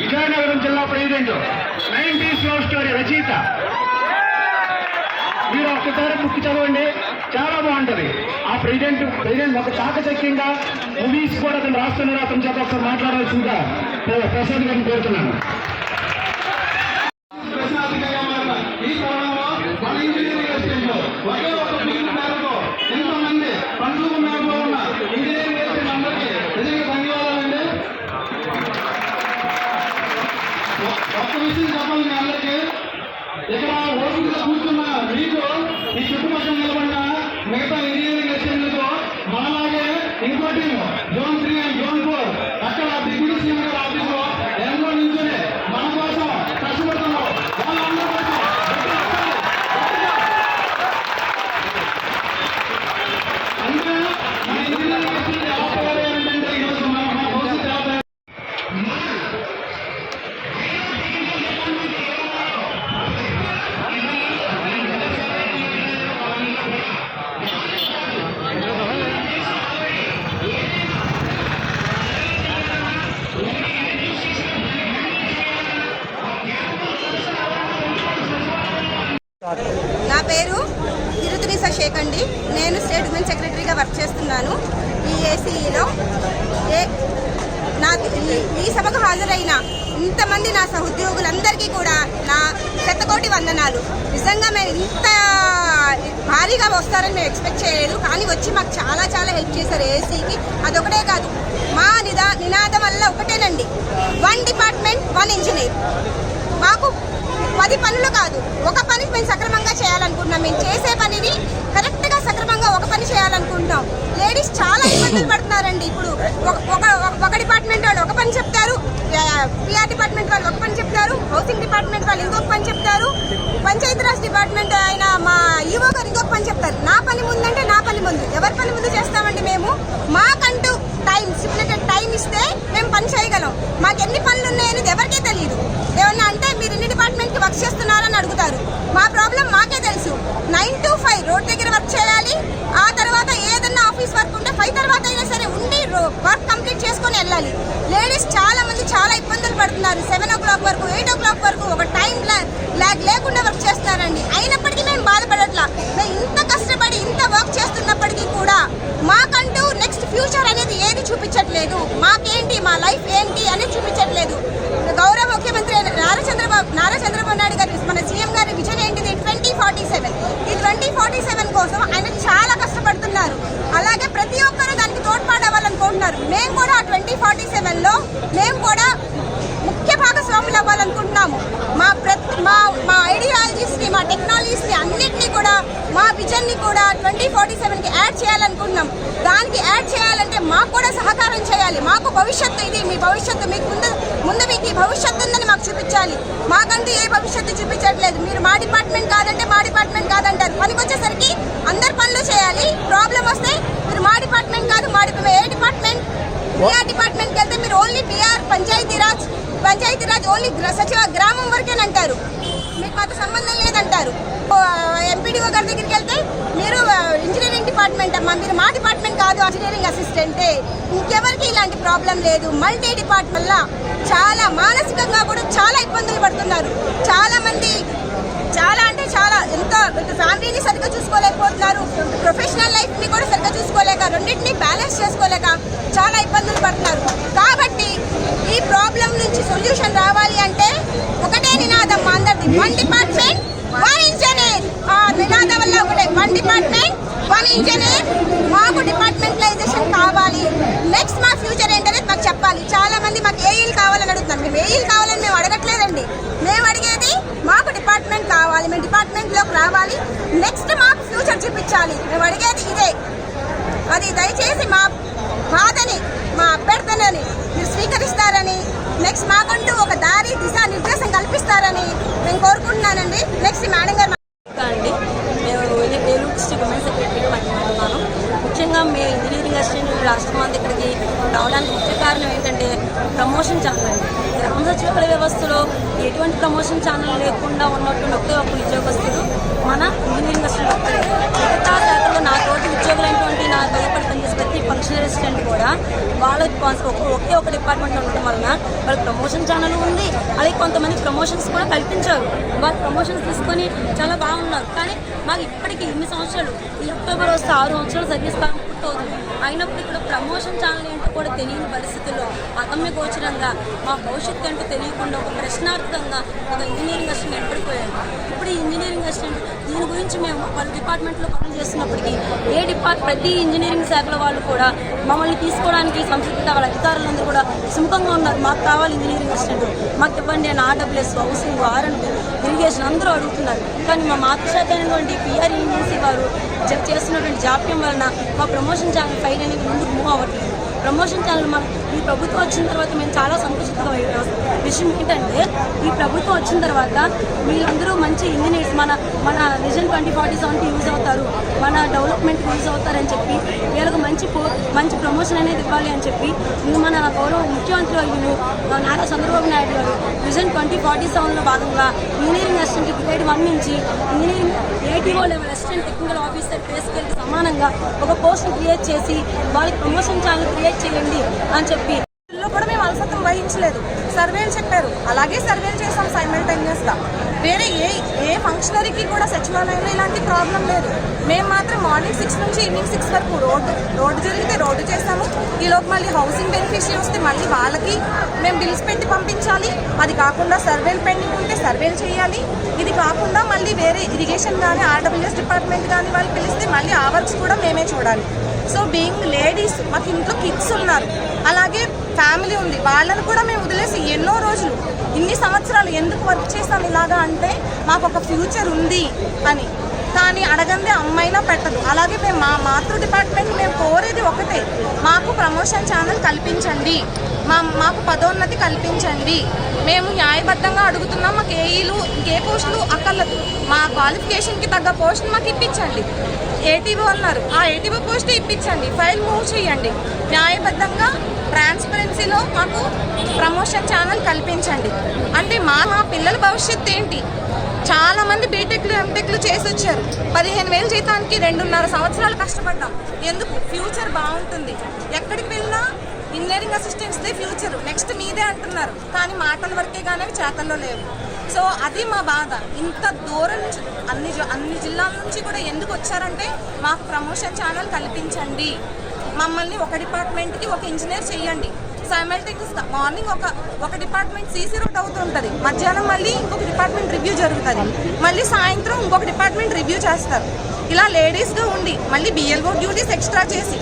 విజయనగరం జిల్లా president nineties love story రచయిత. మీరు ఒక్కసారి బుక్ చదవండి. చాలా బాగుంటది. ఆ ప్రెసిడెంట్ ప్రెసిడెంట్ ఒక చాకచక్యంగా మూవీస్ కూడా అతను రాస్తున్నారు. అతని చేత ఒకసారి మాట్లాడాల్సిందిగా ప్రసాద్ గారిని కోరుతున్నాను. మిగతా ఇంజనీరింగ్ ఎస్టేట్లతో మనలాగే ఇంకో team zone three and zone four అక్కడ డిప్యూటీ సీఎం గారి ఆఫీసులో నా పేరు తిరుతునిస షేక్ అండి. నేను స్టేట్ ఉమెన్ సెక్రటరీగా వర్క్ చేస్తున్నాను ఈ ఏసీఈలో. ఏ నా ఈ- ఈ సభకు హాజరైన ఇంతమంది నా సహోద్యోగులందరికీ కూడా నా శతకోటి వందనాలు. నిజంగా మేము ఇంత భారీగా వస్తారని మేము ఎక్స్పెక్ట్ చేయలేదు. కానీ వచ్చి మాకు చాలా చాలా హెల్ప్ చేశారు ఏసీకి. అదొకటే కాదు మా నిదా నినాదం వల్ల ఒకటేనండి. One department one engineer. మాకు పది పనులు కాదు. ఒక పని మేము సక్రమంగా చేయాలనుకుంటున్నాం. మేము చేసే పనిని కరెక్ట్గా సక్రమంగా ఒక పని చేయాలనుకుంటున్నాం. లేడీస్ చాలా ఇబ్బందులు పడుతున్నారండి. ఇప్పుడు ఒక- ఒక ఒక డిపార్ట్మెంట్ వాళ్ళు ఒక పని చెప్తారు. పిఆర్ డిపార్ట్మెంట్ వాళ్ళు ఒక పని చెప్తారు. హౌసింగ్ డిపార్ట్మెంట్ వాళ్ళు ఇంకొక పని చెప్తారు. పంచాయతీరాజ్ డిపార్ట్మెంట్ ఆయన మా ఈవో గారు ఇంకొక పని చెప్తారు. నా పని ముందంటే నా పని ముందు. ఎవరి పని ముందు చేస్తామండి మేము? మాకంటూ టైం స్టిపులేటెడ్ టైం ఇస్తే మేము పని చేయగలం. మాకు ఎన్ని పనులు ఉన్నాయనేది ఎవరికీ తెలియదు ఏమన్నా అంటే మీరు ఎన్ని డిపార్ట్మెంట్కి వర్క్ చేస్తున్నారని అడుగుతారు. మా ప్రాబ్లం మాకే తెలుసు. నైన్ టు ఫైవ్ రోడ్ దగ్గర వర్క్ చేయాలి. ఆ తర్వాత ఏదన్నా ఆఫీస్ వర్క్ ఉంటే ఫైవ్ తర్వాత అయినా సరే ఉండి వర్క్ కంప్లీట్ చేసుకొని వెళ్ళాలి. లేడీస్ చాలా మంది చాలా ఇబ్బందులు పడుతున్నారు. సెవెన్ ఓ క్లాక్ వరకు ఎయిట్ ఓ క్లాక్ వరకు ఒక టైం లాగ్ లేకుండా వర్క్ చేస్తున్నారండి. అయినా మేము బాధపడట్లా మేము ఇంత కష్టపడి ఇంత వర్క్ చేస్తున్నప్పటికీ కూడా మాకంటూ నెక్స్ట్ ఫ్యూచర్ అనేది ఏది చూపించట్లేదు మాకేంటి మా లైఫ్ ఏంటి అనేది చూపించట్లేదు గౌరవ ముఖ్యమంత్రి అయిన నారా చంద్రబాబు నారా చంద్రబాబు నాయుడు గారి మన సీఎం గారి విజన్ ఏంటిది ట్వంటీ ఫార్టీ సెవెన్ ఈ ట్వంటీ ఫార్టీ సెవెన్ కోసం ఆయన చాలా కష్టపడుతున్నారు అలాగే ప్రతి ఒక్కరూ దానికి తోడ్పాడవ్వాలనుకుంటున్నారు మేము కూడా ట్వంటీ ఫార్టీ సెవెన్లో మేము కూడా ముఖ్య భాగస్వాములు అవ్వాలనుకుంటున్నాము మా ప్రతి మా మా ఐడియాలజీస్ని మా టెక్నాలజీస్ని అన్నిటినీ కూడా మా విజన్ని కూడా ట్వంటీ ఫార్టీ సెవెన్కి యాడ్ చేయాలనుకుంటున్నాం దానికి యాడ్ చేయాలంటే మాకు కూడా సహకారం చేయాలి మాకు భవిష్యత్తు ఇది మీ భవిష్యత్తు మీకు ముందు ముందు మీకు భవిష్యత్తు ఉందని మాకు చూపించాలి. మాకంటూ ఏ భవిష్యత్తు చూపించట్లేదు. మీరు మా డిపార్ట్మెంట్ కాదంటే మా డిపార్ట్మెంట్ కాదంటారు. పనికి వచ్చేసరికి అందరు పనులు చేయాలి. ప్రాబ్లం వస్తే మీరు మా డిపార్ట్మెంట్ కాదు మా ఏ డిపార్ట్మెంట్? పిఆర్ డిపార్ట్మెంట్కి వెళ్తే మీరు only PR Panchayati Raj Panchayati Raj only Sachiv గ్రామం వరకేనంటారు. మాతో సంబంధం లేదంటారు. ఎంపీడీఓ గారి దగ్గరికి వెళ్తే మీరు ఇంజనీరింగ్ డిపార్ట్మెంట్ అమ్మా మీరు మా డిపార్ట్మెంట్ కాదు ఇంజనీరింగ్ అసిస్టెంటే ఇంకెవరికి ఇలాంటి ప్రాబ్లం లేదు. మల్టీ డిపార్ట్మెంట్ వల్ల చాలా మానసికంగా కూడా చాలా ఇబ్బందులు పడుతున్నారు. చాలా మంది చాలా అంటే చాలా ఎంత ఫ్యామిలీని సరిగ్గా చూసుకోలేకపోతున్నారు. ప్రొఫెషనల్ లైఫ్ని కూడా సరిగ్గా చెప్తానండి నెక్స్ట్ మేడం గారు అండి. మేము నేను సిగ్మెంట్ సెక్రటరీ మాట్లాడుతున్నాను ముఖ్యంగా మీ ఇంజనీరింగ్ అసిస్టెంట్ లాస్ట్ మంత్ ఇక్కడికి రావడానికి ముఖ్య కారణం ఏంటంటే ప్రమోషన్ ఛానల్ అండి. గ్రామ సచివాలయ వ్యవస్థలో ఎటువంటి ప్రమోషన్ ఛానల్ లేకుండా ఉన్నట్టు ఒకే ఒక ఉద్యోగస్తుడు మన ఇంజనీరింగ్ అసిస్టెంట్ ఫంక్షన్ అసిస్టెంట్ కూడా వాళ్ళ ఒకే ఒక డిపార్ట్మెంట్ ఉండడం వలన వాళ్ళకి ప్రమోషన్ ఛానల్ ఉంది. అలాగే కొంతమంది ప్రమోషన్స్ కూడా కల్పించారు. వాళ్ళు ప్రమోషన్స్ తీసుకొని చాలా బాగున్నారు. కానీ మాకు ఇప్పటికీ ఎన్ని సంవత్సరాలు ఈ అక్టోబర్ వస్తే ఆరు సంవత్సరాలు సర్వీస్ కాలం పూర్తవుతుంది. అయినప్పుడు ఇక్కడ ప్రమోషన్ ఛానల్ ఏంటి కూడా తెలియని పరిస్థితుల్లో అగమ్య గోచరంగా మా భవిష్యత్తు అంటూ తెలియకుండా ఒక ప్రశ్నార్థకంగా ఒక ఇంజనీరింగ్ అసిస్టెంట్ ఏర్పడిపోయాడు ఇప్పుడు ఇంజనీరింగ్ అసిస్టెంట్ దీని గురించి మేము పలు డిపార్ట్మెంట్లో పనులు చేస్తున్నప్పటికీ ఏ డిపార్ట్ ప్రతి ఇంజనీరింగ్ శాఖల వాళ్ళు కూడా మమ్మల్ని తీసుకోవడానికి సంసిద్ధత వాళ్ళ అధికారులందరూ కూడా సుముఖంగా ఉన్నారు. మాకు కావాలి ఇంజనీరింగ్ అసిస్టెంట్. మాకు ఇవ్వండి అని ఆర్డబ్ల్యూఎస్ హౌసింగ్ ఆర్ఎండ్ ఇరిగేషన్ అందరూ అడుగుతున్నారు. కానీ మా మాతృశాఖ అయినటువంటి పిఆర్ ఏజెన్సీ వారు చేస్తున్నటువంటి జాప్యం వలన మా ప్రమోషన్ ఛానల్ ఫైల్ అనేది ముందుకు మూవ్ అవ్వట్లేదు. ప్రమోషన్ ఛానల్ మన ఈ ప్రభుత్వం వచ్చిన తర్వాత మేము చాలా సంతోషితంగా విషయం ఏంటంటే ఈ ప్రభుత్వం వచ్చిన తర్వాత వీళ్ళందరూ మంచి ఇంజనీర్స్ మన మన విజన్ ట్వంటీ ఫార్టీ సెవెన్కి యూజ్ అవుతారు. మన డెవలప్మెంట్కి యూజ్ అవుతారని చెప్పి వీళ్ళకి మంచి పో- మంచి ప్రమోషన్ అనేది ఇవ్వాలి అని చెప్పి మన గౌరవ ముఖ్యమంత్రి వర్యులు నారా చంద్రబాబు నాయుడు గారు విజన్ ట్వంటీ ఫార్టీ సెవెన్లో భాగంగా ఇంజనీరింగ్ అసిస్టెంట్ గ్రేడ్ వన్ నుంచి engineering ATO level assistant technical officer pay సమానంగా ఒక పోస్ట్ క్రియేట్ చేసి వాళ్ళకి ప్రమోషన్ ఛానల్ క్రియేట్ చేయండి అని చెప్పి కూడా మేము అలసత్వం వహించలేదు. సర్వేలు చెప్పారు. అలాగే సర్వేలు చేసాం సైమల్టేనియస్గా వేరే ఏ ఏ ఫంక్షనరీకి కూడా సచివాలయంలో ఇలాంటి ప్రాబ్లం లేదు. మేము మాత్రం మార్నింగ్ సిక్స్ నుంచి ఈవినింగ్ సిక్స్ వరకు రోడ్డు రోడ్డు జరిగితే రోడ్డు చేసాము ఈలోపు మళ్ళీ హౌసింగ్ బెనిఫిషియరీ వస్తే మళ్ళీ వాళ్ళకి మేము బిల్స్ పెట్టి పంపించాలి. అది కాకుండా సర్వేలు పెండింగ్ ఉంటే సర్వేలు చేయాలి. ఇది కాకుండా మళ్ళీ వేరే ఇరిగేషన్ కానీ ఆర్డబ్ల్యూఎస్ డిపార్ట్మెంట్ కానీ వాళ్ళు పిలిస్తే మళ్ళీ ఆ వర్క్స్ కూడా మేమే చూడాలి. సో బీయింగ్ లేడీస్ మాకు ఇంట్లో కిడ్స్ ఉన్నారు. అలాగే ఫ్యామిలీ ఉంది. వాళ్ళని కూడా మేము వదిలేసి ఎన్నో రోజులు ఇన్ని సంవత్సరాలు ఎందుకు వర్క్ చేస్తాం ఇలాగా అంటే మాకు ఒక ఫ్యూచర్ ఉంది అని. కానీ అడగందే అమ్మైనా పెట్టదు. అలాగే మేము మా మాతృ డిపార్ట్మెంట్ మేము కోరేది ఒకటే. మాకు ప్రమోషన్ ఛానల్ కల్పించండి. మా మాకు పదోన్నతి కల్పించండి. మేము న్యాయబద్ధంగా అడుగుతున్నాం మాకు ఏఈలు ఇంకే పోస్టులు అక్కర్లేదు. మా క్వాలిఫికేషన్కి తగ్గ పోస్ట్ మాకు ఇప్పించండి. ఏటీవో అన్నారు. ఆ ఏటీవో పోస్ట్ ఇప్పించండి. ఫైల్ మూవ్ చేయండి. న్యాయబద్ధంగా ట్రాన్స్పరెన్సీలో మాకు ప్రమోషన్ ఛానల్ కల్పించండి. అంటే మా మా పిల్లల భవిష్యత్తు ఏంటి? చాలా మంది బీటెక్లు ఎంటెక్లు చేసి వచ్చారు. పదిహేను వేలు జీతానికి రెండున్నర సంవత్సరాలు కష్టపడ్డాం. ఎందుకు? ఫ్యూచర్ బాగుంటుంది. ఎక్కడికి వెళ్ళినా ఇంజనీరింగ్ అసిస్టెంట్స్దే ఫ్యూచర్. నెక్స్ట్ మీదే అంటున్నారు. కానీ మాటల వరకే కానీ చేతల్లో లేవు. సో అది మా బాధ. ఇంత దూరం నుంచి అన్ని అన్ని జిల్లాల నుంచి కూడా ఎందుకు వచ్చారంటే మాకు ప్రమోషన్ ఛానల్ కల్పించండి. మమ్మల్ని ఒక డిపార్ట్మెంట్కి ఒక ఇంజనీర్ చేయండి సైమల్టేనియస్ మార్నింగ్ ఒక ఒక డిపార్ట్మెంట్ సీసీ రూట్ అవుతుంటుంది. మధ్యాహ్నం మళ్ళీ ఇంకొక డిపార్ట్మెంట్ రివ్యూ జరుగుతుంది. మళ్ళీ సాయంత్రం ఇంకొక డిపార్ట్మెంట్ రివ్యూ చేస్తారు. ఇలా లేడీస్గా ఉండి మళ్ళీ బిఎల్ఓ డ్యూటీస్ ఎక్స్ట్రా చేసి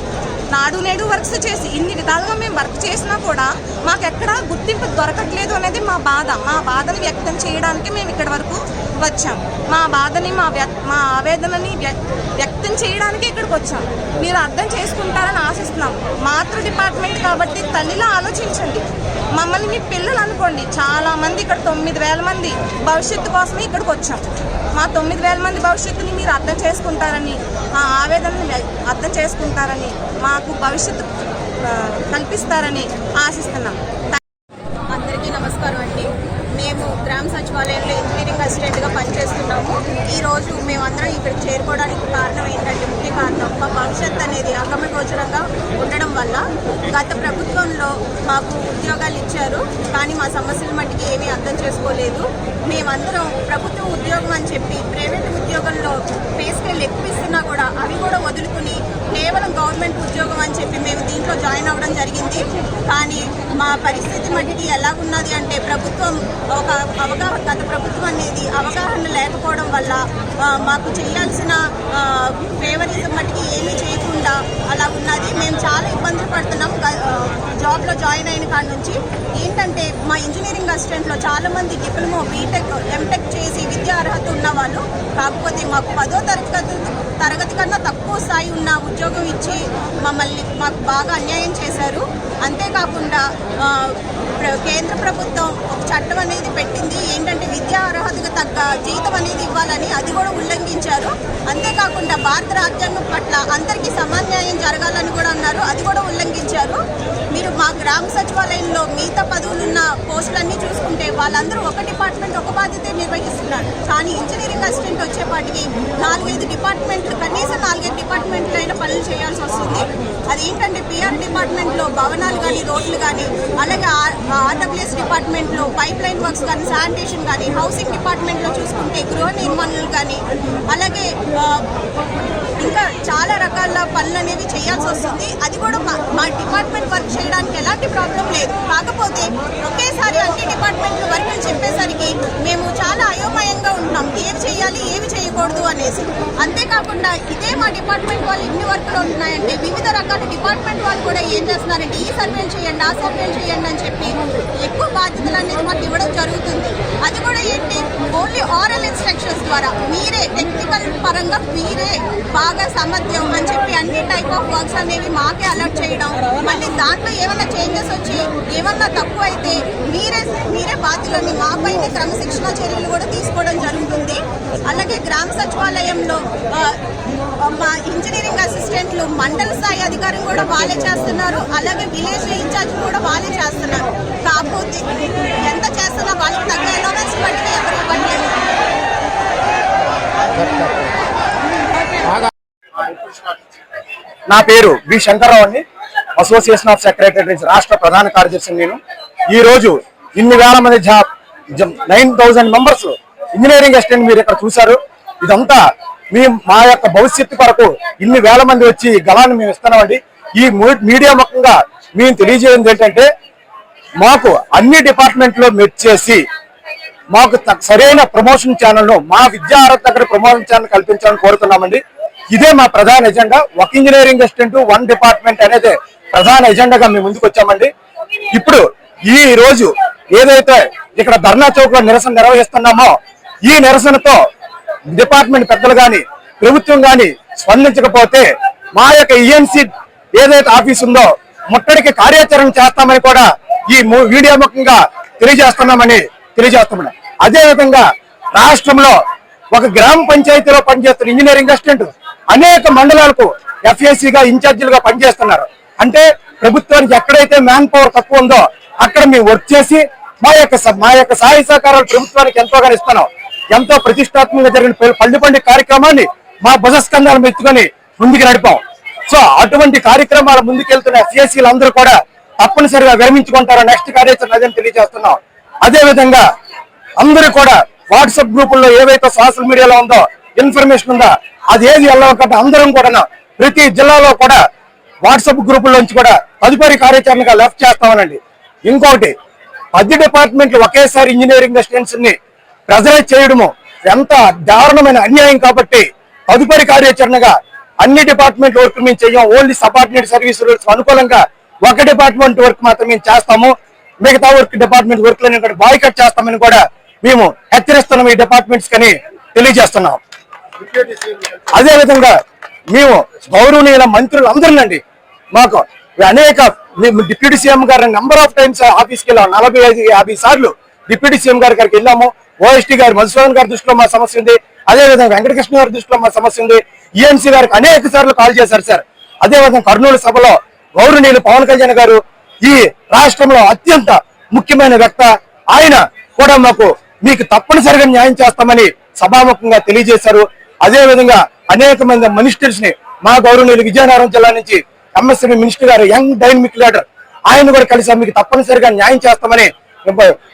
నాడు నేడు వర్క్స్ చేసి ఇన్ని విధాలుగా మేము వర్క్ చేసినా కూడా మాకు ఎక్కడ గుర్తింపు దొరకట్లేదు అనేది మా బాధ. మా బాధను వ్యక్తం చేయడానికి మేము ఇక్కడి వరకు వచ్చాం. మా బాధని మా వ్య- మా ఆవేదనని వ్య- వ్యక్తం చేయడానికి ఇక్కడికి వచ్చాం. మీరు అర్థం చేసుకుంటారని ఆశిస్తున్నాం. మాతృ డిపార్ట్మెంట్ కాబట్టి తల్లిలా ఆలోచించండి. మమ్మల్ని మీ పిల్లలు అనుకోండి. చాలా మంది ఇక్కడ తొమ్మిది వేల మంది భవిష్యత్తు కోసమే ఇక్కడికి వచ్చాం. మా తొమ్మిది వేల మంది భవిష్యత్తుని మీరు అర్థం చేసుకుంటారని మా ఆవేదనని అర్థం చేసుకుంటారని మాకు భవిష్యత్తు కల్పిస్తారని ఆశిస్తున్నాం. అందరికీ నమస్కారం అండి. మేము గ్రామ సచివాలయంలో ఇంజనీరింగ్ అసిస్టెంట్గా పనిచేస్తాం ఈరోజు మేమందరం ఇక్కడ చేరుకోవడానికి కారణం ఏంటంటే ముఖ్య కారణం మా భవిష్యత్ అనేది అగమ్యగోచరంగా ఉండడం వల్ల గత ప్రభుత్వంలో మాకు ఉద్యోగాలు ఇచ్చారు కానీ మా సమస్యల మట్టికి ఏమీ అర్థం చేసుకోలేదు. మేమందరం ప్రభుత్వ ఉద్యోగం అని చెప్పి ప్రైవేట్ ఉద్యోగంలో పే స్కేల్ ఎక్కువ ఇస్తున్నా కూడా అవి కూడా వదులుకుని కేవలం గవర్నమెంట్ ఉద్యోగం అని చెప్పి మేము దీంట్లో జాయిన్ అవ్వడం జరిగింది. కానీ మా పరిస్థితి మట్టికి ఎలాగున్నది అంటే ప్రభుత్వం ఒక అవగాహన గత ప్రభుత్వం అనేది అవగాహన లేకపోవడం వల్ల మాకు చేయాల్సిన ఫేవరిజం మట్టికి ఏమీ చేయకుండా అలా ఉన్నది. మేము చాలా ఇబ్బందులు పడుతున్నాం జాబ్లో జాయిన్ అయిన కాడ నుంచి ఏంటంటే మా ఇంజనీరింగ్ అసిస్టెంట్లో చాలా మంది డిప్లొమా బీటెక్ ఎంటెక్ చేసి విద్యా అర్హత ఉన్న వాళ్ళు కాకపోతే మాకు పదో తరగతి తరగతి కన్నా తక్కువ స్థాయి ఉన్న ఉద్యోగం ఇచ్చి మమ్మల్ని మాకు బాగా అన్యాయం చేశారు. అంతేకాకుండా ప్ర- కేంద్ర ప్రభుత్వం ఒక చట్టం అనేది పెట్టింది. ఏంటంటే విద్యా అర్హతకు తగ్గ జీతం అనేది ఇవ్వాలని అది కూడా ఉల్లంఘించారు. అంతేకాకుండా భారత రాజ్యాంగం పట్ల అందరికీ సమాన్యాయం జరగాలని కూడా అన్నారు. అది కూడా ఉల్లంఘించారు. మీరు మా గ్రామ సచివాలయంలో మిగతా పదవులున్న పోస్టులన్నీ చూసుకుంటే వాళ్ళందరూ ఒక డిపార్ట్మెంట్ ఒక బాధ్యత నిర్వహిస్తున్నారు. కానీ ఇంజనీరింగ్ అసిస్టెంట్ వచ్చేపాటికి నాలుగైదు డిపార్ట్మెంట్లు కనీసం నాలుగైదు డిపార్ట్మెంట్లు అయినా పనులు చేయాల్సి వస్తుంది. అది ఏంటంటే పిఆర్ డిపార్ట్మెంట్లో భవనాలు కానీ రోడ్లు కానీ అలాగే ఆర్డబ్ల్యూఎస్ డిపార్ట్మెంట్లో పైప్ లైన్ వర్క్స్ కానీ శానిటేషన్ కానీ హౌసింగ్ డిపార్ట్మెంట్లో చూసుకుంటే గృహ నిర్మాణాలు కానీ అలాగే ఇంకా చాలా రకాల పనులు అనేవి చేయాల్సి వస్తుంది. అది కూడా మా డిపార్ట్మెంట్ వర్క్ చేయడానికి ఎలాంటి ప్రాబ్లం లేదు. కాకపోతే ఒకేసారి అన్ని డిపార్ట్మెంట్లు వర్కులు చెప్పేసరికి మేము చాలా అయోమయంగా ఉంటున్నాం. ఏమి చేయాలి ఏవి చేయకూడదు అనేసి. అంతేకాకుండా అయితే మా డిపార్ట్మెంట్ వాళ్ళు ఇన్ని వర్క్లు ఉంటున్నాయంటే వివిధ రకాల డిపార్ట్మెంట్ వాళ్ళు కూడా ఏం చేస్తున్నారంటే ఈ సర్వేలు చేయండి ఆ సర్వేలు చేయండి అని చెప్పి ఎక్కువ బాధ్యతలు అనేది మాకు ఇవ్వడం జరుగుతుంది. అది కూడా ఏంటి? ఓన్లీ ఆరల్ ఇన్స్ట్రక్షన్స్ ద్వారా. మీరే టెక్నికల్ పరంగా మీరే బాగా సామర్థ్యం అని చెప్పి అన్ని టైప్ ఆఫ్ వర్క్స్ అనేవి మాకే అలర్ట్ చేయడం మళ్ళీ దాంట్లో ఏమైనా చేంజెస్ వచ్చి ఏమన్నా తక్కువ అయితే మీరే మీరే బాధ్యులని మాపై క్రమశిక్షణ చర్యలు కూడా తీసుకోవడం జరుగుతుంది. అలాగే గ్రామ సచివాలయంలో మా ఇంజనీరింగ్ అసిస్టెంట్లు మండల స్థాయి అధికారులు కూడా వాళ్ళే చేస్తున్నారు. అలాగే విలేజ్ ఇన్ఛార్జ్ కూడా వాళ్ళే చేస్తున్నారు. కాకపోతే ఎంత చేస్తున్నా వాళ్ళకి తగ్గ అలవెన్స్ పట్టిన ఎవరు ఇవ్వట్లేదు. నా పేరు బి శంకర్రావు అండి. అసోసియేషన్ ఆఫ్ సెక్రటరీస్ రాష్ట్ర ప్రధాన కార్యదర్శి నేను. ఈ రోజు ఇన్ని వేల మంది job nine thousand members engineering assistant మీరు ఇక్కడ చూశారు. ఇదంతా మీ మా యొక్క భవిష్యత్తు కొరకు ఇన్ని వేల మంది వచ్చి ఈ గలాన్ని మేము ఇస్తున్నామండి. ఈ మీడియా ముఖంగా మేము తెలియజేయండి ఏంటంటే మాకు అన్ని డిపార్ట్మెంట్లో మెచ్చేసి మాకు సరైన ప్రమోషన్ ఛానల్ను మా విద్యా అర్హత దగ్గర ప్రమోషన్ ఛానల్ కల్పించాలని కోరుతున్నామండి. ఇదే మా ప్రధాన ఎజెండా. ఒక ఇంజనీరింగ్ అసిస్టెంట్ వన్ డిపార్ట్మెంట్ అనేది ప్రధాన ఎజెండాగా మేము ముందుకు వచ్చామండి. ఇప్పుడు ఈ రోజు ఏదైతే ఇక్కడ ధర్నా చౌక్లో నిరసన నిర్వహిస్తున్నామో ఈ నిరసనతో డిపార్ట్మెంట్ పెద్దలు కానీ ప్రభుత్వం కానీ స్పందించకపోతే మా యొక్క ఈఎన్సీ ఏదైతే ఆఫీస్ ఉందో ముట్టడికి కార్యాచరణ చేస్తామని కూడా ఈ వీడియో ముఖంగా తెలియజేస్తున్నామని తెలియజేస్తున్నాం. అదే విధంగా రాష్ట్రంలో ఒక గ్రామ పంచాయతీలో పనిచేస్తున్న ఇంజనీరింగ్ అసిస్టెంట్ అనేక మండలాలకు ఎఫ్ఏసీగా గా ఇన్ఛార్జీలుగా పనిచేస్తున్నారు. అంటే ప్రభుత్వానికి ఎక్కడైతే మ్యాన్ పవర్ తక్కువ ఉందో అక్కడ మేము వర్క్ చేసి మా యొక్క మా యొక్క సహాయ సహకారాలు ప్రభుత్వానికి ఎంతోగానో ఇస్తున్నాం. ఎంతో ప్రతిష్టాత్మకంగా జరిగిన పల్లెపండి కార్యక్రమాన్ని మా భుజస్కంధాలను ఎత్తుకొని ముందుకు నడిపాం. సో అటువంటి కార్యక్రమాల ముందుకెళ్తున్న సిఎస్సీలు అందరూ కూడా తప్పనిసరిగా విరమించుకుంటారు నెక్స్ట్ కార్యాచరణ అదే తెలియజేస్తున్నాం. అదే విధంగా అందరూ కూడా వాట్సాప్ గ్రూపుల్లో ఏవైతే సోషల్ మీడియాలో ఉందో ఇన్ఫర్మేషన్ ఉందో అది ఏది వెళ్ళకుండా అందరం కూడా ప్రతి జిల్లాలో కూడా వాట్సాప్ గ్రూపుల్లోంచి కూడా తదుపరి కార్యాచరణగా లెఫ్ట్ చేస్తామనండి. ఇంకొకటి పది డిపార్ట్మెంట్లు ఒకేసారి ఇంజనీరింగ్ స్టూడెంట్స్ని ప్రజలే చేయడము. ఎంత దారుణమైన అన్యాయం కాబట్టి తదుపరి కార్యాచరణగా అన్ని డిపార్ట్మెంట్ వర్క్ మేము చేయం. ఓన్లీ సబార్డినేట్ సర్వీస్ రూల్స్ అనుకూలంగా ఒక డిపార్ట్మెంట్ వర్క్ మాత్రం మేము చేస్తాము. మిగతా వర్క్ డిపార్ట్మెంట్ వర్క్లను బాయ్కట్ చేస్తామని కూడా మేము హెచ్చరిస్తున్నాం ఈ డిపార్ట్మెంట్స్ కని తెలియజేస్తున్నాం. అదే విధంగా మేము గౌరవనీయుల మంత్రులు అందరినండి మాకు అనేక మేము డిప్యూటీ సీఎం గారు నెంబర్ ఆఫ్ టైమ్స్ ఆఫీస్కి వెళ్ళాము నలభై ఐదు యాభై సార్లు డిప్యూటీ సీఎం గారి గారికి వెళ్ళాము. ఓఎస్టీ గారు మధుసూదన్ గారి దృష్టిలో మా సమస్య ఉంది. అదే విధంగా వెంకటకృష్ణ గారి దృష్టిలో మా సమస్య ఉంది. ఈఎంసీ గారికి అనేక సార్లు కాల్ చేశారు సార్. అదే విధంగా కర్నూలు సభలో గౌరవనీయులు పవన్ కళ్యాణ్ గారు ఈ రాష్ట్రంలో అత్యంత ముఖ్యమైన వ్యక్త ఆయన కూడా మాకు మీకు తప్పనిసరిగా న్యాయం చేస్తామని సభాముఖంగా తెలియజేశారు. అదే విధంగా అనేక మంది మినిస్టర్స్ని మా గౌరవనీయులు విజయనగరం జిల్లా నుంచి ఎంఎస్ఎంఈ మినిస్టర్ గారు యంగ్ డైనమిక్ లీడర్ ఆయన కూడా కలిసి మీకు తప్పనిసరిగా న్యాయం చేస్తామని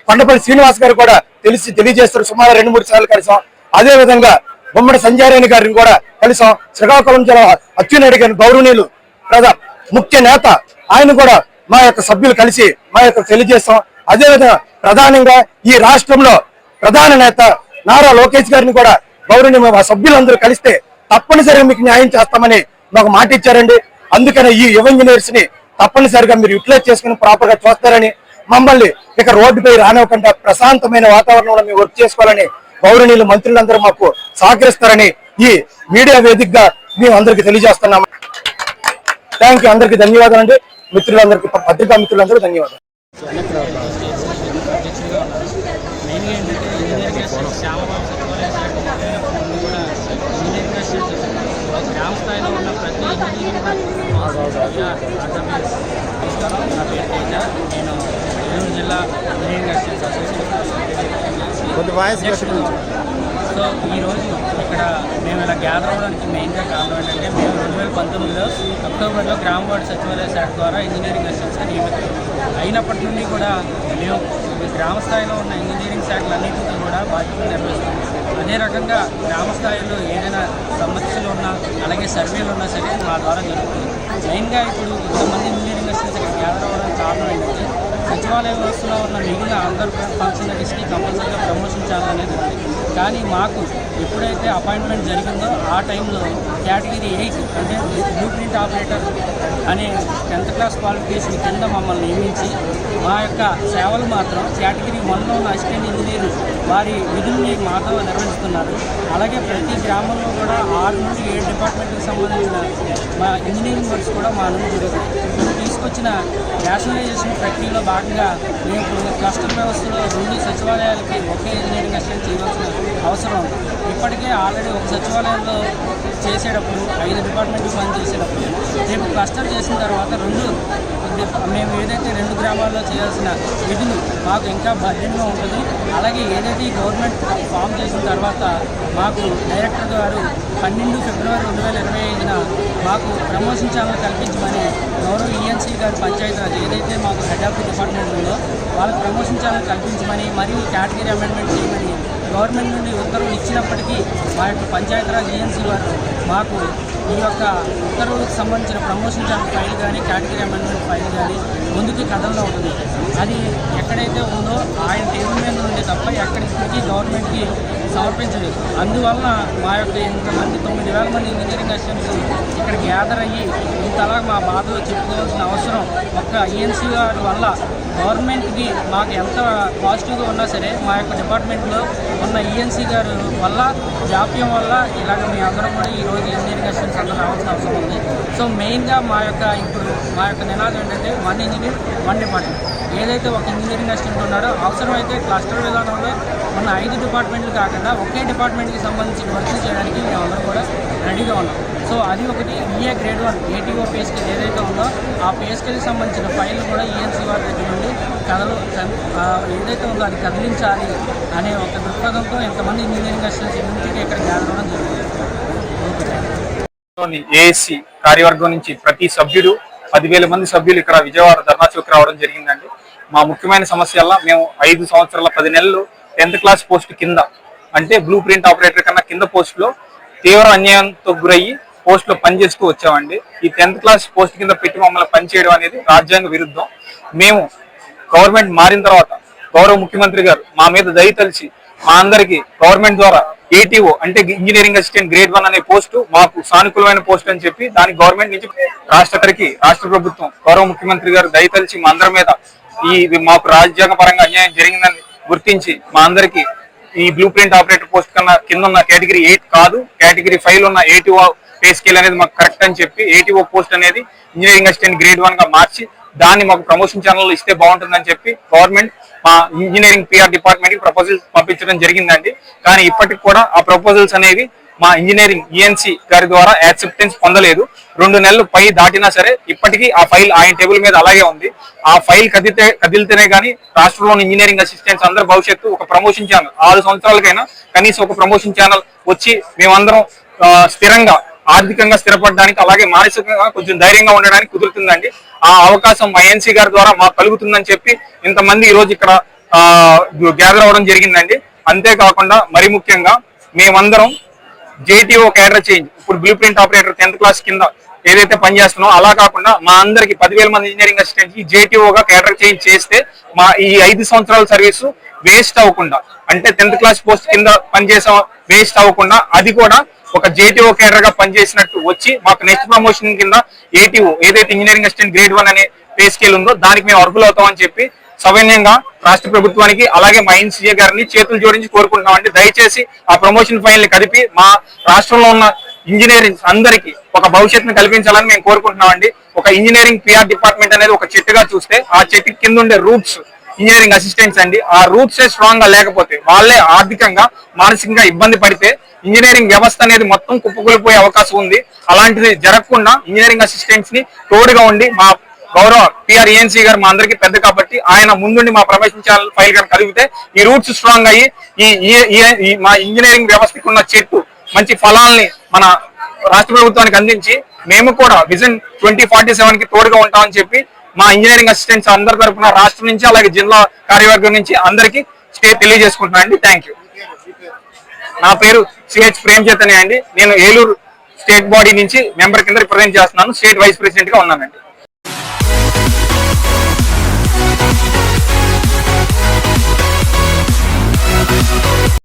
కొండపల్లి శ్రీనివాస్ గారు కూడా తెలిసి తెలియజేస్తారు. సుమారు రెండు మూడు సార్లు కలిసాం. అదే విధంగా బొమ్మడి సంజారాయణ గారిని కూడా కలిసాం. శ్రీకాకుళం జిల్లా అచ్చెన్నాయుడు గారిని గౌరవనీయులు ప్రధా ముఖ్య నేత ఆయన కూడా మా యొక్క సభ్యులు కలిసి మా యొక్క తెలియజేస్తాం. అదే విధంగా ప్రధానంగా ఈ రాష్ట్రంలో ప్రధాన నేత నారా లోకేష్ గారిని కూడా గౌరవనీయ మా సభ్యులందరూ కలిస్తే తప్పనిసరిగా మీకు న్యాయం చేస్తామని మాకు మాట ఇచ్చారండి. అందుకని ఈ యువ ఇంజనీర్స్ని తప్పనిసరిగా మీరు యూటిలైజ్ చేసుకుని ప్రాపర్గా చూస్తారని మమ్మల్ని ఇక రోడ్డుపై రానివ్వకుండా ప్రశాంతమైన వాతావరణంలో మేము వర్క్ చేసుకోవాలని గౌరవనీయులు మంత్రులందరూ మాకు సహకరిస్తారని ఈ మీడియా వేదికగా మేము అందరికి తెలియజేస్తున్నాము థ్యాంక్ యూ అందరికి ధన్యవాదాలు అండి మిత్రులందరికీ పత్రికా మిత్రులందరూ ధన్యవాదాలు. గ్రామ స్థాయిలో ఉన్న ప్రతి జిల్లా ఇంజనీరింగ్ అసిస్టెంట్స్ అసోసియేషన్ సో ఈరోజు ఇక్కడ మేము ఇలా గ్యాదర్ అవ్వడానికి మెయిన్గా కారణం ఏంటంటే మేము రెండు వేల పంతొమ్మిదిలో అక్టోబర్లో గ్రామ వార్డు సచివాలయ శాఖ ద్వారా ఇంజనీరింగ్ అసిస్టెంట్స్గా నియమితం. అయినప్పటి నుండి కూడా మేము గ్రామ స్థాయిలో ఉన్న ఇంజనీరింగ్ శాఖలన్నింటితో కూడా బాధ్యతలు నిర్వహిస్తాం. అదే రకంగా గ్రామ స్థాయిలో ఏదైనా సమస్యలు ఉన్నా అలాగే సర్వేలు ఉన్నా సరే మా ద్వారా జరుగుతుంది. మెయిన్గా ఇప్పుడు ఇంతమంది ఇంజనీరింగ్ అసిస్టెంట్స్ గ్యాదర్ అవ్వడానికి కారణం ఏంటంటే సచివాలయ వ్యవస్థలో ఉన్న మిగిలిన అందరు ఫంక్షనరీస్కి కంపల్సరీగా ప్రమోషన్ చేయాలనేది ఉంది. కానీ మాకు ఎప్పుడైతే అపాయింట్మెంట్ జరిగిందో ఆ టైంలో కేటగిరీ ఎయిట్ అంటే బ్లూ ప్రింట్ ఆపరేటర్ అనే టెన్త్ క్లాస్ క్వాలిఫికేషన్ కింద మమ్మల్ని నియమించి మా యొక్క సేవలు మాత్రం కేటగిరీ వన్లో ఉన్న అసిస్టెంట్ ఇంజనీర్ వారి విధుల్ని మాతో నిర్వహిస్తున్నారు. అలాగే ప్రతి గ్రామంలో కూడా ఆరు నుండి ఏడు డిపార్ట్మెంట్కి సంబంధించిన మా ఇంజనీరింగ్ వర్క్స్ కూడా మా నుండి జరుగుతాయి. తీసుకొచ్చిన నేషనలైజేషన్ ప్రక్రియలో భాగంగా మేము ఇప్పుడు క్లస్టర్ వ్యవస్థలో రెండు సచివాలయాలకి ఒకే ఇంజనీరింగ్ అసిస్టెంట్ చేయవలసిన అవసరం ఉంది. ఇప్పటికే ఆల్రెడీ ఒక సచివాలయంలో చేసేటప్పుడు ఐదు డిపార్ట్మెంట్లు పని చేసేటప్పుడు రేపు క్లస్టర్ చేసిన తర్వాత రెండు మేము ఏదైతే రెండు గ్రామాల్లో చేయాల్సిన విధులు మాకు ఇంకా బడ్జెట్లో ఉంటుంది. అలాగే ఏదైతే ఈ గవర్నమెంట్ ఫామ్ చేసిన తర్వాత మాకు డైరెక్టర్ గారు పన్నెండు ఫిబ్రవరి రెండు వేల ఇరవై ఐదున మాకు ప్రమోషన్ ఛానల్ కల్పించమని గౌరవ ఈఎన్సీ గారు పంచాయతీరాజ్ ఏదైతే మాకు హెడ్ ఆఫ్ ది డిపార్ట్మెంట్ ఉందో వాళ్ళకి ప్రమోషన్ ఛానల్ కల్పించమని మరియు కేటగిరీ అమెండ్మెంట్ చేయమని గవర్నమెంట్ నుండి ఉత్తర్వులు ఇచ్చినప్పటికీ మా యొక్క పంచాయతీరాజ్ ఈఎన్సీ వారు మాకు ఈ యొక్క ఉత్తర్వులకు సంబంధించిన ప్రమోషన్ ఛానల్ ఫైల్ కానీ కేటగిరీ అమెండ్మెంట్ ఫైల్ కానీ ముందుకి కథంలో ఉంటుంది. అది ఎక్కడైతే ఉందో ఆయన టేబుల్ మీద ఉంది తప్ప ఎక్కడికి గవర్నమెంట్కి సమర్పించలేదు అందువలన మా యొక్క ఇంతమంది తొమ్మిది వేల మంది ఇంజనీరింగ్ అసిస్టెంట్స్ ఇక్కడ గ్యాదర్ అయ్యి ఇంతలా మా బాధలు చెప్పుకోవాల్సిన అవసరం ఒక్క ఈఎన్సీ గారి వల్ల గవర్నమెంట్కి మాకు ఎంత పాజిటివ్గా ఉన్నా సరే మా యొక్క డిపార్ట్మెంట్లో ఉన్న ఈఎన్సీ గారు వల్ల జాప్యం వల్ల ఇలాగ మీ అందరం కూడా ఈరోజు ఇంజనీరింగ్ అసిస్టెంట్స్ అందరూ రావాల్సిన అవసరం ఉంది. సో మెయిన్గా మా యొక్క ఇప్పుడు మా యొక్క నినాదం ఏంటంటే వన్ ఇంజనీర్ వన్ డిపార్ట్మెంట్. ఏదైతే ఒక ఇంజనీరింగ్ అసిస్టెంట్ ఉన్నాడో అవసరమైతే క్లస్టర్ విధానంలో ఉన్న ఐదు డిపార్ట్మెంట్లు కాకుండా ఒకే డిపార్ట్మెంట్కి సంబంధించిన వర్క్ చేయడానికి మేమందరం కూడా రెడీగా ఉన్నాం. సో అది ఒకటి EA grade one ATO pay scale ఏదైతే ఉందో ఆ పే స్కేల్కి సంబంధించిన ఫైల్ కూడా ఈఎన్సీ వారి దగ్గర నుండి కథలు ఏదైతే ఉందో అది కదిలించాలి అనే ఒక దృక్పథంతో ఇంతమంది ఇంజనీరింగ్ అసిస్టెంట్స్ ఇంటికి ఇక్కడ గ్యాదర్ అవ్వడం జరుగుతుంది ఏఎస్సి కార్యవర్గం నుంచి ప్రతి సభ్యుడు పదివేల మంది సభ్యులు ఇక్కడ విజయవాడ ధర్నా చౌక్ రావడం జరిగిందండి. మా ముఖ్యమైన సమస్యల్లో మేము ఐదు సంవత్సరాల పది నెలలు టెన్త్ క్లాస్ పోస్ట్ కింద అంటే బ్లూ ప్రింట్ ఆపరేటర్ కన్నా కింద పోస్ట్లో తీవ్ర అన్యాయంతో గురయ్యి పోస్ట్లో పనిచేస్తూ వచ్చామండి. ఈ టెన్త్ క్లాస్ పోస్ట్ కింద పెట్టి మమ్మల్ని పనిచేయడం అనేది రాజ్యాంగ విరుద్ధం. మేము గవర్నమెంట్ మారిన తర్వాత గౌరవ ముఖ్యమంత్రి గారు మా మీద దయ తలిచి మా అందరికి గవర్నమెంట్ ద్వారా ఏటీఓ అంటే ఇంజనీరింగ్ అసిస్టెంట్ గ్రేడ్ వన్ అనే పోస్టు మాకు సానుకూలమైన పోస్ట్ అని చెప్పి దానికి గవర్నమెంట్ నుంచి రాష్ట్రపతికి రాష్ట్ర ప్రభుత్వం గౌరవ ముఖ్యమంత్రి గారు దయ తలిచి మా అందరి మీద ఈ ఇది మాకు రాజ్యాంగ పరంగా అన్యాయం జరిగిందని గుర్తించి మా అందరికి ఈ బ్లూ ప్రింట్ ఆపరేటర్ పోస్ట్ కన్నా కింద ఉన్న కేటగిరీ ఎయిట్ కాదు కేటగిరీ ఫైవ్ ఉన్న ఏటీఓ పే స్కేల్ అనేది మాకు కరెక్ట్ అని చెప్పి ఏటీఓ పోస్ట్ అనేది ఇంజనీరింగ్ అసిస్టెంట్ గ్రేడ్ వన్గా మార్చి దాన్ని మాకు ప్రమోషన్ ఛానల్ ఇస్తే బాగుంటుందని చెప్పి గవర్నమెంట్ మా ఇంజనీరింగ్ పిఆర్ డిపార్ట్మెంట్కి ప్రపోజల్స్ పంపించడం జరిగిందండి. కానీ ఇప్పటికి కూడా ఆ ప్రపోజల్స్ అనేవి మా ఇంజనీరింగ్ ఈఎన్సి గారి ద్వారా యాక్సెప్టెన్స్ పొందలేదు. రెండు నెలలు పై దాటినా సరే ఇప్పటికీ ఆ ఫైల్ ఆయన టేబుల్ మీద అలాగే ఉంది. ఆ ఫైల్ కదిలితే కదిలితేనే కానీ రాష్ట్రంలోని ఇంజనీరింగ్ అసిస్టెంట్స్ అందరు భవిష్యత్తు ఒక ప్రమోషన్ ఛానల్ ఆరు సంవత్సరాలకైనా కనీసం ఒక ప్రమోషన్ ఛానల్ వచ్చి మేమందరం ఆ, స్థిరంగా ఆర్థికంగా స్థిరపడడానికి అలాగే మానసికంగా కొంచెం ధైర్యంగా ఉండడానికి కుదురుతుందండి. ఆ అవకాశం మా ఎన్సీ గారి ద్వారా మాకు కలుగుతుందని చెప్పి ఇంతమంది ఈ రోజు ఇక్కడ గ్యాదర్ అవ్వడం జరిగిందండి. అంతేకాకుండా మరి ముఖ్యంగా మేమందరం జేటీఓ క్యాడర్ చేంజ్. ఇప్పుడు blue print operator tenth class కింద ఏదైతే పనిచేస్తున్నామో అలా కాకుండా మా అందరికి పదివేల మంది ఇంజనీరింగ్ అసిస్టెంట్ జేటీఓగా క్యాడర్ చేంజ్ చేస్తే మా ఈ ఐదు సంవత్సరాల సర్వీస్ వేస్ట్ అవ్వకుండా అంటే టెన్త్ క్లాస్ పోస్ట్ కింద పనిచేసాం వేస్ట్ అవ్వకుండా అది కూడా ఒక జేటీఓ కేడర్గా పనిచేసినట్టు వచ్చి మాకు నెక్స్ట్ ప్రమోషన్ కింద ఏటీఓ ఏదైతే ఇంజనీరింగ్ అసిస్టెంట్ గ్రేడ్ వన్ అనే పే స్కేల్ ఉందో దానికి మేము అర్హులు అవుతామని చెప్పి సవినయంగా రాష్ట్ర ప్రభుత్వానికి అలాగే మా ఎన్సీఏ గారిని చేతులు జోడించి కోరుకుంటున్నామండి. దయచేసి ఆ ప్రమోషన్ ఫైల్ని కదిపి మా రాష్ట్రంలో ఉన్న ఇంజనీరింగ్ అందరికి ఒక భవిష్యత్తును కల్పించాలని మేము కోరుకుంటున్నామండి. ఒక ఇంజనీరింగ్ పిఆర్ డిపార్ట్మెంట్ అనేది ఒక చెట్టుగా చూస్తే ఆ చెట్టు కింద ఉండే రూట్స్ ఇంజనీరింగ్ అసిస్టెంట్స్ అండి ఆ రూట్స్ స్ట్రాంగ్గా లేకపోతే వాళ్ళే ఆర్థికంగా మానసికంగా ఇబ్బంది పడితే ఇంజనీరింగ్ వ్యవస్థ అనేది మొత్తం కుప్పకూలిపోయే అవకాశం ఉంది. అలాంటిది జరగకుండా ఇంజనీరింగ్ అసిస్టెంట్స్ని తోడుగా ఉండి మా గౌరవ పిఆర్ ఏఎన్సీ గారు మా అందరికి పెద్ద కాబట్టి ఆయన ముందుండి మా ప్రమోషన్ ఛానల్ ఫైల్ గారు కలిగితే ఈ రూట్స్ స్ట్రాంగ్ అయ్యి ఈ ఈ- మా ఇంజనీరింగ్ వ్యవస్థకు ఉన్న చెట్టు మంచి ఫలాల్ని మన రాష్ట్ర ప్రభుత్వానికి అందించి మేము కూడా విజన్ ట్వంటీ ఫార్టీ సెవెన్కి తోడుగా ఉంటామని చెప్పి మా ఇంజనీరింగ్ అసిస్టెంట్స్ అందరి తరఫున రాష్ట్రం నుంచి అలాగే జిల్లా కార్యవర్గం నుంచి అందరికీ స్టే తెలియజేసుకుంటున్నానండి థ్యాంక్ యూ నా పేరు సిహెచ్ ప్రేమ్ చైతన్య అండి. నేను ఏలూరు స్టేట్ బాడీ నుంచి మెంబర్ కింద రిప్రజెంట్ చేస్తున్నాను. స్టేట్ వైస్ ప్రెసిడెంట్గా ఉన్నానండి.